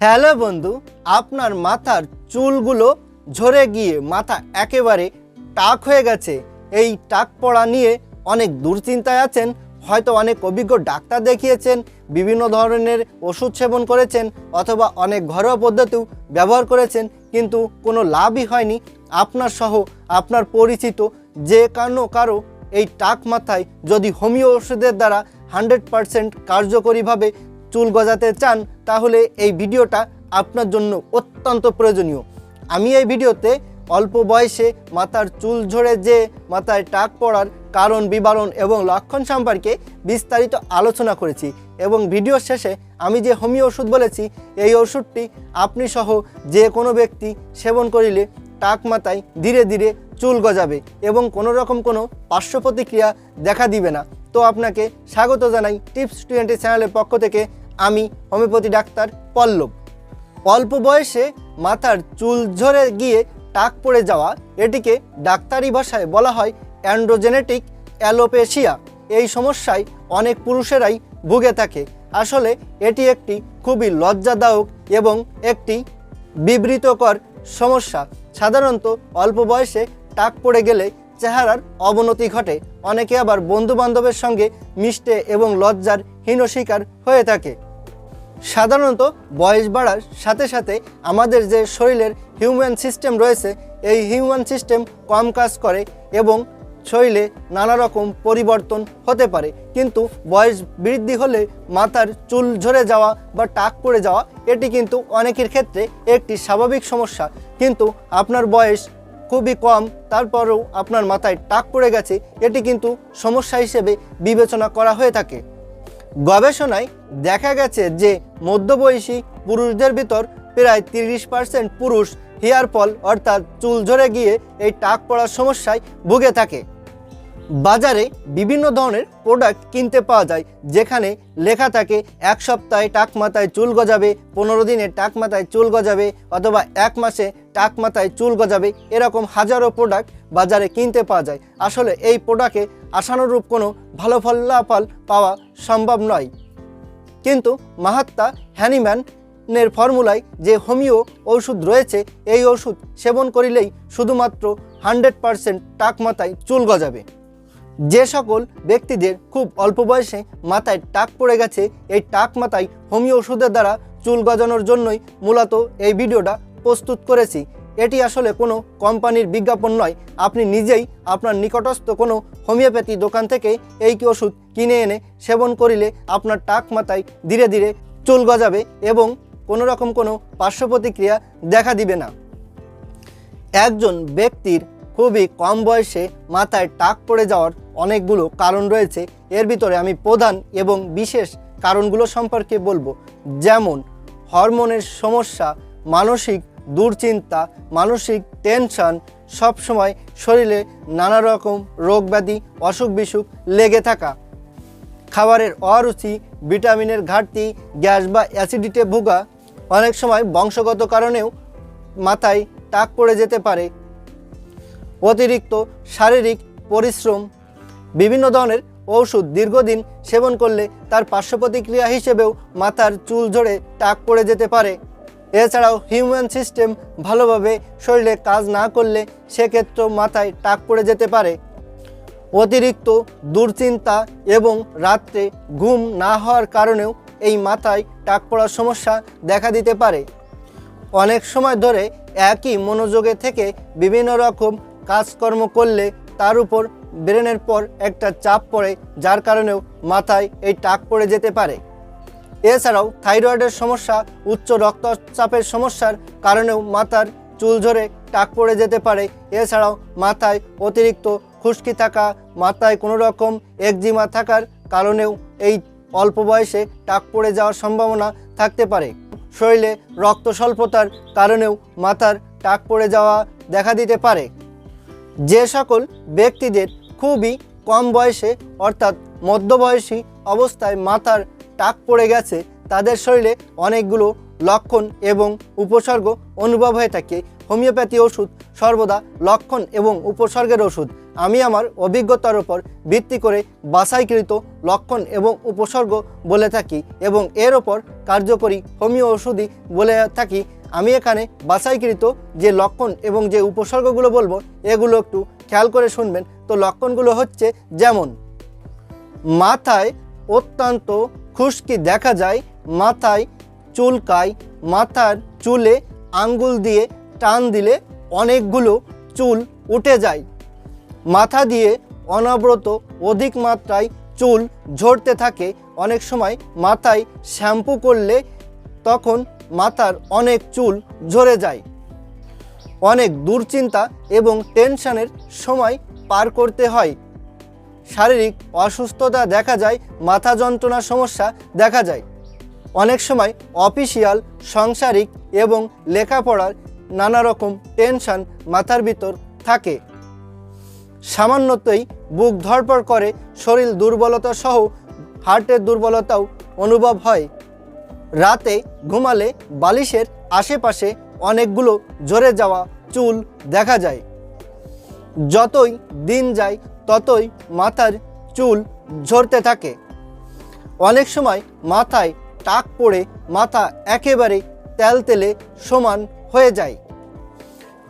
Hello বন্ধু, আপনার মাথার চুলগুলো ঝরে গিয়ে মাথা একেবারে টাক হয়ে গেছে। এই টাক পড়া নিয়ে অনেক দুশ্চিন্তায় আছেন, হয়তো অনেক অভিজ্ঞ ডাক্তার দেখিয়েছেন, বিভিন্ন ধরনের ওষুধ সেবন করেছেন অথবা অনেক ঘরোয়া পদ্ধতিও ব্যবহার করেছেন, কিন্তু কোনো লাভই হয়নি। আপনার সহ আপনার পরিচিত যে কারও কারও এই টাক মাথায় যদি হোমিও ওষুধের দ্বারা হান্ড্রেড পারসেন্ট কার্যকরীভাবে চুল গজাতে চান, তাহলে এই ভিডিওটা আপনার জন্য অত্যন্ত প্রয়োজনীয়। আমি এই ভিডিওতে অল্প বয়সে মাথার চুল ঝরে যে, মাথায় টাক পড়ার কারণ, বিবরণ এবং লক্ষণ সম্পর্কে বিস্তারিত আলোচনা করেছি এবং ভিডিওর শেষে আমি যে হোমিও ওষুধ বলেছি, এই ওষুধটি আপনি সহ যে কোনো ব্যক্তি সেবন করিলে টাক মাথায় ধীরে ধীরে চুল গজাবে এবং কোনো রকম কোনো পার্শ্ব প্রতিক্রিয়া দেখা দিবে না। তো আপনাকে স্বাগত জানাই টিপস টোয়েন্টি চ্যানেলের পক্ষ থেকে। আমি হোমিওপ্যাথি ডাক্তার পল্লব। অল্প বয়সে মাথার চুল ঝরে গিয়ে টাক পড়ে যাওয়া এটিকে ডাক্তারি ভাষায় বলা হয় অ্যান্ড্রোজেনেটিক অ্যালোপেশিয়া। এই সমস্যায় অনেক পুরুষেরাই ভুগে থাকে। আসলে এটি একটি খুবই লজ্জাদায়ক এবং একটি বিবৃতকর সমস্যা। সাধারণত অল্প বয়সে টাক পড়ে গেলে চেহারার অবনতি ঘটে। অনেকে আবার বন্ধু বান্ধবের সঙ্গে মিশতে এবং লজ্জার হীন শিকার হয়ে থাকে। সাধারণত বয়স বাড়ার সাথে সাথে আমাদের যে শরীরের হিউম্যান সিস্টেম রয়েছে, এই হিউম্যান সিস্টেম কম কাজ করে এবং শরীরে নানা রকম পরিবর্তন হতে পারে। কিন্তু বয়স বৃদ্ধি হলে মাথার চুল ঝরে যাওয়া বা টাক পড়ে যাওয়া, এটি কিন্তু অনেকের ক্ষেত্রে একটি স্বাভাবিক সমস্যা। কিন্তু আপনার বয়স খুবই কম, তারপরেও আপনার মাথায় টাক পড়ে গেছে, এটি কিন্তু সমস্যা হিসেবে বিবেচনা করা হয়ে থাকে। গবেষণায় দেখা গেছে যে মধ্যবয়সী পুরুষদের ভিতর প্রায় তিরিশ পার্সেন্ট পুরুষ হেয়ার ফল অর্থাৎ চুল ঝরে গিয়ে এই টাক পড়ার সমস্যায় ভুগে থাকে। বাজারে বিভিন্ন ধরনের প্রোডাক্ট কিনতে পাওয়া যায়, যেখানে লেখা থাকে, এক সপ্তাহে টাক মাথায় চুল গজাবে, পনেরো দিনে টাক মাথায় চুল গজাবে, অথবা এক মাসে টাক মাথায় চুল গজাবে, এরকম হাজারো প্রোডাক্ট বাজারে কিনতে পাওয়া যায়। আসলে এই প্রোডাক্টে আশানুরূপ কোনো ভালো ফলাফল পাওয়া সম্ভব নয়। কিন্তু মাহাত্মা হ্যানিম্যানের ফর্মুলায় যে হোমিও ওষুধ রয়েছে, এই ওষুধ সেবন করিলেই শুধুমাত্র হান্ড্রেড পারসেন্ট টাক মাথায় চুল গজাবে। যে সকল ব্যক্তিদের খুব অল্প বয়সে মাথায় টাক পড়ে গেছে, এই টাক মাথায় হোমিও ওষুধের দ্বারা চুল গজানোর জন্যই মূলত এই ভিডিওটা প্রস্তুত করেছি। এটি আসলে কোনো কোম্পানির বিজ্ঞাপন নয়, আপনি নিজেই আপনার নিকটস্থ কোনো হোমিওপ্যাথি দোকান থেকে এই কি ওষুধ কিনে এনে সেবন করিলে আপনার টাক মাথায় ধীরে ধীরে চুল গজাবে এবং কোনো রকম কোনো পার্শ্ব প্রতিক্রিয়া দেখা দিবে না। একজন ব্যক্তির খুবই কম বয়সে মাথায় টাক পড়ে যাওয়ার অনেকগুলো কারণ রয়েছে। এর ভিতরে আমি প্রধান এবং বিশেষ কারণগুলো সম্পর্কে বলব। যেমন, হরমোনের সমস্যা, মানসিক দুশ্চিন্তা, মানসিক টেনশন, সবসময় শরীরে নানা রকম রোগ ব্যাধি অসুখ বিসুখ লেগে থাকা। খাবারের অরুচি, ভিটামিনের ঘাটতি, গ্যাস বা অ্যাসিডিটে ভোগা। অনেক সময় বংশগত কারণেও মাথায় টাক পড়ে যেতে পারে। অতিরিক্ত শারীরিক পরিশ্রম বিভিন্ন ধরনের ঔষধ দীর্ঘদিন সেবন করলে তার পার্শ্ব প্রতিক্রিয়া হিসেবেও মাথার চুল ঝরে টাক পড়ে যেতে পারে। এছাড়াও হিউম্যান সিস্টেম ভালোভাবে শরীরে কাজ না করলে সেক্ষেত্রেও মাথায় টাক পড়ে যেতে পারে। অতিরিক্ত দুশ্চিন্তা এবং রাত্রে ঘুম না হওয়ার কারণেও এই মাথায় টাক পড়ার সমস্যা দেখা দিতে পারে। অনেক সময় ধরে একই মনোযোগে থেকে বিভিন্ন রকম কাজকর্ম করলে তার উপর ব্রেনের পর একটা চাপ পড়ে, যার কারণেও মাথায় এই টাক পড়ে যেতে পারে। এছাড়াও থাইরয়েডের সমস্যা, উচ্চ রক্তচাপের সমস্যার কারণেও মাথার চুল ঝরে টাক পড়ে যেতে পারে। এছাড়াও মাথায় অতিরিক্ত খুশকি থাকা, মাথায় কোনো রকম একজিমা থাকার কারণেও এই অল্প বয়সে টাক পড়ে যাওয়ার সম্ভাবনা থাকতে পারে। শরীরে রক্ত স্বল্পতার কারণেও মাথার টাক পড়ে যাওয়া দেখা দিতে পারে। যে সকল ব্যক্তিদের খুবই কম বয়সে, অর্থাৎ মধ্যবয়সী অবস্থায় মাথার টাক পড়ে গেছে, তাদের শরীরে অনেকগুলো লক্ষণ এবং উপসর্গ অনুভব হয়ে থাকে। হোমিওপ্যাথি ওষুধ সর্বদা লক্ষণ এবং উপসর্গের ওষুধ। আমি আমার অভিজ্ঞতার উপর ভিত্তি করে বাছাইকৃত লক্ষণ এবং উপসর্গ বলে থাকি এবং এর ওপর কার্যকরী হোমিও ওষুধই বলে থাকি। আমি এখানে বাছাইকৃত যে লক্ষণ এবং যে উপসর্গগুলো বলব, এগুলো একটু খেয়াল করে শুনবেন। তো লক্ষণগুলো হচ্ছে যেমন, মাথায় অত্যন্ত খুশকি দেখা যায়, মাথায় চুলকায়, মাথার চুলে আঙ্গুল দিয়ে টান দিলে অনেকগুলো চুল উঠে যায়। মাথা দিয়ে অনবরত অধিক মাত্রায় চুল ঝরতে থাকে, অনেক সময় মাথায় শ্যাম্পু করলে তখন মাথার অনেক চুল ঝরে যায়। অনেক দুশ্চিন্তা এবং টেনশনের সময় পার করতে হয়। শারীরিক অসুস্থতা দেখা যায়, মাথা যন্ত্রণার সমস্যা দেখা যায়। অনেক সময় অফিসিয়াল, সাংসারিক এবং লেখাপড়ার নানা রকম টেনশন মাথার ভিতর থাকে। সামান্যতই বুক ধরপড় করে, শরীর দুর্বলতা সহ হার্টের দুর্বলতাও অনুভব হয়। রাতে ঘুমালে বালিশের আশেপাশে অনেকগুলো ঝরে যাওয়া চুল দেখা যায়। যতই দিন যায়, ততই মাথার চুল ঝরতে থাকে। অনেক সময় মাথায় টাক পড়ে, মাথা একেবারে তেল তেলে সমান হয়ে যায়।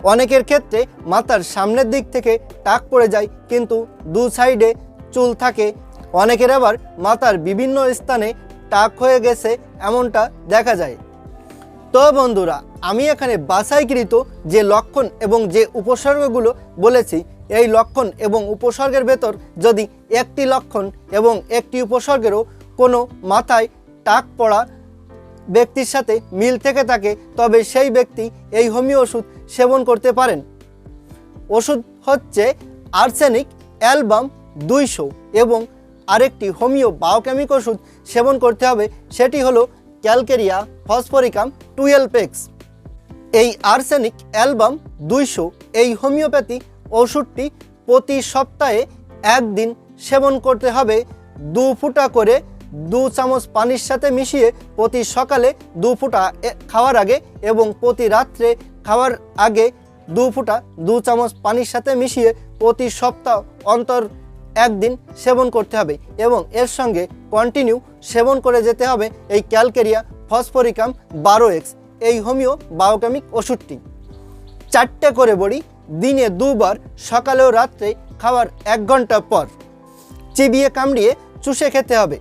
অনেকের ক্ষেত্রে মাথার সামনের দিক থেকে টাক পড়ে যায়, কিন্তু দু সাইডে চুল থাকে। অনেকের আবার মাথার বিভিন্ন স্থানে টাক হয়ে গেছে, এমনটা দেখা যায়। তো বন্ধুরা, আমি এখানে বাছাইকৃত যে লক্ষণ এবং যে উপসর্গগুলো বলেছি, এই লক্ষণ এবং উপসর্গের ভেতর যদি একটি লক্ষণ এবং একটি উপসর্গেরও কোনো মাথায় টাক পড়া ব্যক্তির সাথে মিল থেকে থাকে, তবে সেই ব্যক্তি এই হোমিও ওষুধ সেবন করতে পারেন। ওষুধ হচ্ছে আর্সেনিক অ্যালবাম দুইশো এবং আরেকটি হোমিও বায়োকেমিক ওষুধ সেবন করতে হবে, সেটি হলো ক্যালকেরিয়া, ফসফরিকাম টুয়েলভ এক্স এই আর্সেনিক অ্যালবাম দুইশো, এই হোমিওপ্যাথি ওষুধটি প্রতি সপ্তাহে একদিন সেবন করতে হবে, দু ফুটা করে দু চামচ পানির সাথে মিশিয়ে প্রতি সকালে দু ফুটা খাওয়ার আগে এবং প্রতি রাত্রে খাওয়ার আগে দু ফুটা দু চামচ পানির সাথে মিশিয়ে প্রতি সপ্তাহ অন্তর একদিন সেবন করতে হবে এবং এর সঙ্গে কন্টিনিউ সেবন করে যেতে হবে এই ক্যালকেরিয়া ফসফরিকাম বারো এক্স এই হোমিও বায়োকেমিক ওষুধটি। চারটে করে বড়ি দিনে দুবার, সকালে ও রাত্রে খাওয়ার এক ঘণ্টা পর। চিবিয়ে কামড়িয়ে চুষে খেতে হবে।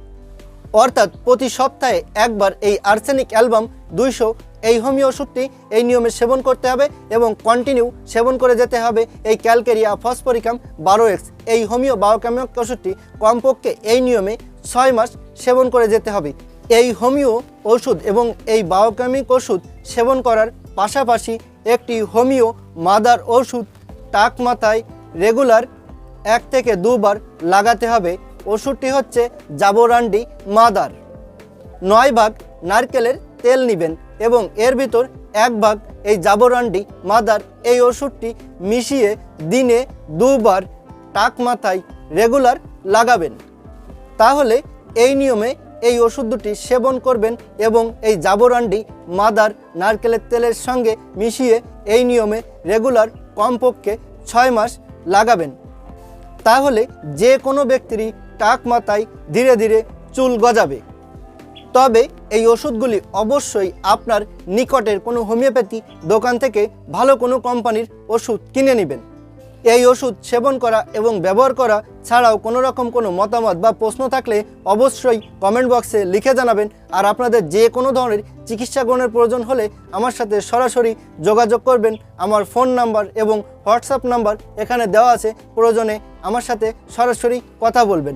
অর্থাৎ প্রতি সপ্তাহে একবার এই আর্সেনিক অ্যালবাম দুইশো এই হোমিও ওষুধটি এই নিয়মে সেবন করতে হবে এবং কন্টিনিউ সেবন করে যেতে হবে। এই ক্যালকেরিয়া ফসফরিকাম বারো এক্স এই হোমিও বায়োকেমিক ওষুধটি কমপক্ষে এই নিয়মে ছয় মাস সেবন করে যেতে হবে। এই হোমিও ওষুধ এবং এই বায়োকেমিক ওষুধ সেবন করার পাশাপাশি একটি হোমিও মাদার ওষুধ টাক মাথায় রেগুলার এক থেকে দুবার লাগাতে হবে। ওষুধটি হচ্ছে জাবোরান্ডি মাদার। নয় ভাগ নারকেলের তেল নেবেন। এবং এর ভিতর এক ভাগ এই জাবোরান্ডি মাদার, এই ওষুধটি মিশিয়ে দিনে দুবার টাক মাথায় রেগুলার লাগাবেন। তাহলে এই নিয়মে এই ওষুধ দুটি সেবন করবেন এবং এই জাবোরান্ডি মাদার, নারকেলের তেলের সঙ্গে মিশিয়ে এই নিয়মে রেগুলার কমপক্ষে ছয় মাস লাগাবেন। তাহলে যে কোনো ব্যক্তিরই টাক মাথায় ধীরে ধীরে চুল গজাবে। তবে এই ওষুধগুলি অবশ্যই আপনার নিকটের কোনো হোমিওপ্যাথি দোকান থেকে ভালো কোনো কোম্পানির ওষুধ কিনে নেবেন। এই ওষুধ সেবন করা এবং ব্যবহার করা ছাড়াও কোনো রকম কোনো মতামত বা প্রশ্ন থাকলে অবশ্যই কমেন্ট বক্সে লিখে জানাবেন আর আপনাদের যে কোনো ধরনের চিকিৎসা গ্রহণের প্রয়োজন হলে আমার সাথে সরাসরি যোগাযোগ করবেন। আমার ফোন নাম্বার এবং হোয়াটসঅ্যাপ নাম্বার এখানে দেওয়া আছে। প্রয়োজনে আমার সাথে সরাসরি কথা বলবেন।